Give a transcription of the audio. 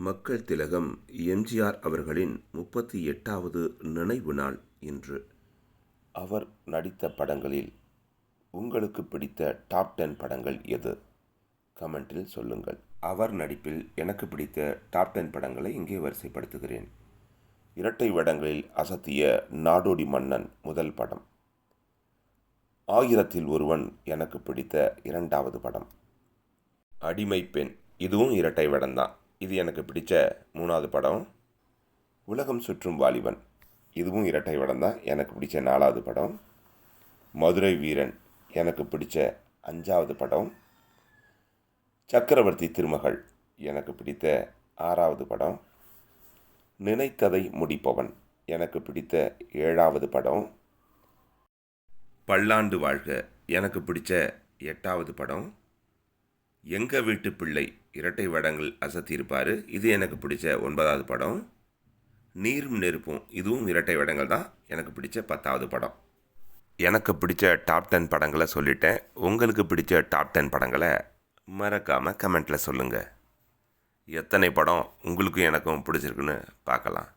மக்கள் திலகம் எம்ஜிஆர் அவர்களின் முப்பத்தி எட்டாவது நினைவு நாள் இன்று. அவர் நடித்த படங்களில் உங்களுக்கு பிடித்த டாப் டென் படங்கள் எது? கமெண்டில் சொல்லுங்கள். அவர் நடிப்பில் எனக்கு பிடித்த டாப் டென் படங்களை இங்கே வரிசைப்படுத்துகிறேன். இரட்டை வடங்களில் அசத்திய நாடோடி மன்னன் முதல் படம். ஆயிரத்தில் ஒருவன் எனக்கு பிடித்த இரண்டாவது படம். அடிமை பெண் இதுவும் இரட்டை வடம்தான். இது எனக்கு பிடிச்ச மூணாவது படம். உலகம் சுற்றும் வாலிபன். இதுவும் இரட்டை படம் தான். எனக்கு பிடிச்ச நாலாவது படம். மதுரை வீரன் எனக்கு பிடிச்ச அஞ்சாவது படம். சக்கரவர்த்தி திருமகள் எனக்கு பிடித்த ஆறாவது படம். நினைத்ததை முடிப்பவன் எனக்கு பிடித்த ஏழாவது படம். பல்லாண்டு வாழ்க எனக்கு பிடிச்ச எட்டாவது படம். எங்கள் வீட்டு பிள்ளை இரட்டை வேடங்கள் அசத்தியிருப்பார். இது எனக்கு பிடிச்ச ஒன்பதாவது படம். நீரும் நெருப்பும் இதுவும் இரட்டை வேடங்கள் தான். எனக்கு பிடிச்ச பத்தாவது படம். எனக்கு பிடிச்ச டாப் டென் படங்களை சொல்லிட்டேன். உங்களுக்கு பிடிச்ச டாப் டென் படங்களை மறக்காமல் கமெண்ட்டில் சொல்லுங்கள் எத்தனை படம் உங்களுக்கும் எனக்கும் பிடிச்சிருக்குன்னு பார்க்கலாம்.